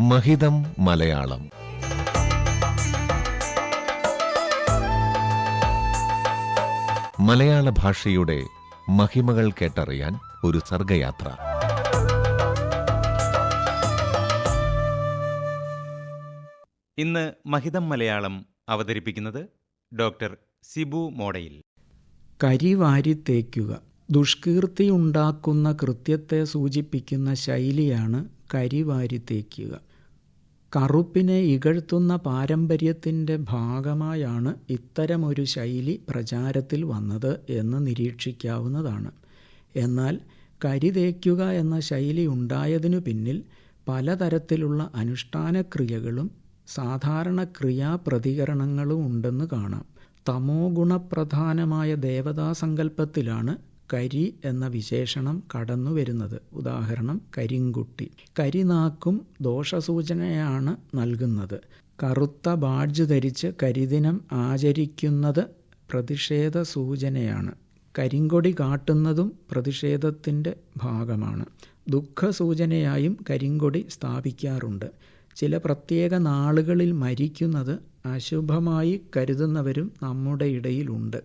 മഹിതം മലയാളം. മലയാള ഭാഷയുടെ മഹിമകൾ കേട്ടറിയാൻ ഒരു സർഗയാത്ര. ഇന്ന് മഹിതം മലയാളം അവതരിപ്പിക്കുന്നത് ഡോക്ടർ സിബു മോഡയിൽ. കരിവാരി തേക്കുക. ദുഷ്കീർത്തി ഉണ്ടാക്കുന്ന കൃത്യത്തെ സൂചിപ്പിക്കുന്ന ശൈലിയാണ് കരിവാരി തേക്കുക. കറുപ്പിനെ ഇകഴ്ത്തുന്ന പാരമ്പര്യത്തിന്റെ ഭാഗമായാണ് ഇത്തരമൊരു ശൈലി പ്രചാരത്തിൽ വന്നത് എന്ന് നിരീക്ഷിക്കാവുന്നതാണ്. എന്നാൽ കരിതേക്കുക എന്ന ശൈലി ഉണ്ടായതിനു പിന്നിൽ പലതരത്തിലുള്ള അനുഷ്ഠാനക്രിയകളും സാധാരണ ക്രിയാപ്രതികരണങ്ങളും ഉണ്ടെന്ന് കാണാം. തമോ ഗുണപ്രധാനമായ ദേവതാസങ്കല്പത്തിലാണ് കരി എന്ന വിശേഷണം കടന്നു വരുന്നത്. ഉദാഹരണം കരിങ്കുട്ടി. കരിനാക്കും ദോഷസൂചനയാണ് നൽകുന്നത്. കറുത്ത ബാഡ്ജ് ധരിച്ച് കരിദിനം ആചരിക്കുന്നത് പ്രതിഷേധ സൂചനയാണ് കരിങ്കൊടി കാട്ടുന്നതും പ്രതിഷേധത്തിന്റെ ഭാഗമാണ്. ദുഃഖ ദുഃഖസൂചനയായും കരിങ്കൊടി സ്ഥാപിക്കാറുണ്ട്. ചില പ്രത്യേക നാളുകളിൽ മരിക്കുന്നത് അശുഭമായി കരുതുന്നവരും നമ്മുടെ ഇടയിലുണ്ട്.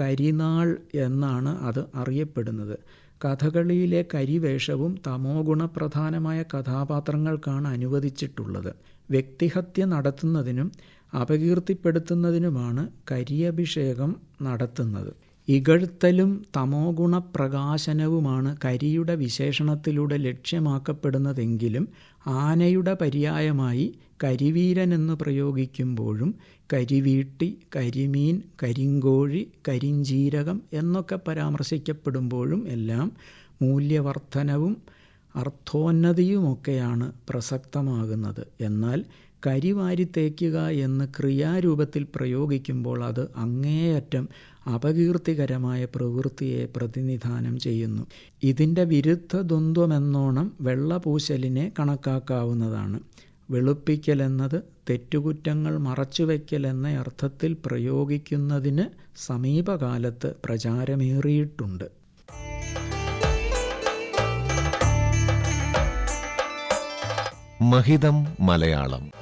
കരിനാൾ എന്നാണ് അത് അറിയപ്പെടുന്നത്. കഥകളിയിലെ കരിവേഷവും തമോ ഗുണപ്രധാനമായ കഥാപാത്രങ്ങൾക്കാണ് അനുവദിച്ചിട്ടുള്ളത്. വ്യക്തിഹത്യ നടത്തുന്നതിനും അപകീർത്തിപ്പെടുത്തുന്നതിനുമാണ് കരിയഭിഷേകം നടത്തുന്നത്. ഇകഴ്ത്തലും തമോ ഗുണപ്രകാശനവുമാണ് കരിയുടെ വിശേഷണത്തിലൂടെ ലക്ഷ്യമാക്കപ്പെടുന്നതെങ്കിലും ആനയുടെ പര്യായമായി കരിവീരൻ എന്ന് പ്രയോഗിക്കുമ്പോഴും കരിവീട്ടി കരിമീൻ കരിങ്കോഴി കരിഞ്ചീരകം എന്നൊക്കെ പരാമർശിക്കപ്പെടുമ്പോഴും എല്ലാം മൂല്യവർദ്ധനവും അർത്ഥോന്നതിയുമൊക്കെയാണ് പ്രസക്തമാകുന്നത്. എന്നാൽ കരിവാരി തേക്കുക എന്ന് ക്രിയാരൂപത്തിൽ പ്രയോഗിക്കുമ്പോൾ അത് അങ്ങേയറ്റം അപകീർത്തികരമായ പ്രവൃത്തിയെ പ്രതിനിധാനം ചെയ്യുന്നു. ഇതിന്റെ വിരുദ്ധ ദ്വന്ദ്വമെന്നോണം വെള്ളപൂശലിനെ കണക്കാക്കാവുന്നതാണ്. വെളുപ്പിക്കലെന്നത് തെറ്റുകുറ്റങ്ങൾ മറച്ചുവെക്കലെന്ന അർത്ഥത്തിൽ പ്രയോഗിക്കുന്നതിന് സമീപകാലത്ത് പ്രചാരമേറിയിട്ടുണ്ട്. മഹിതം മലയാളം.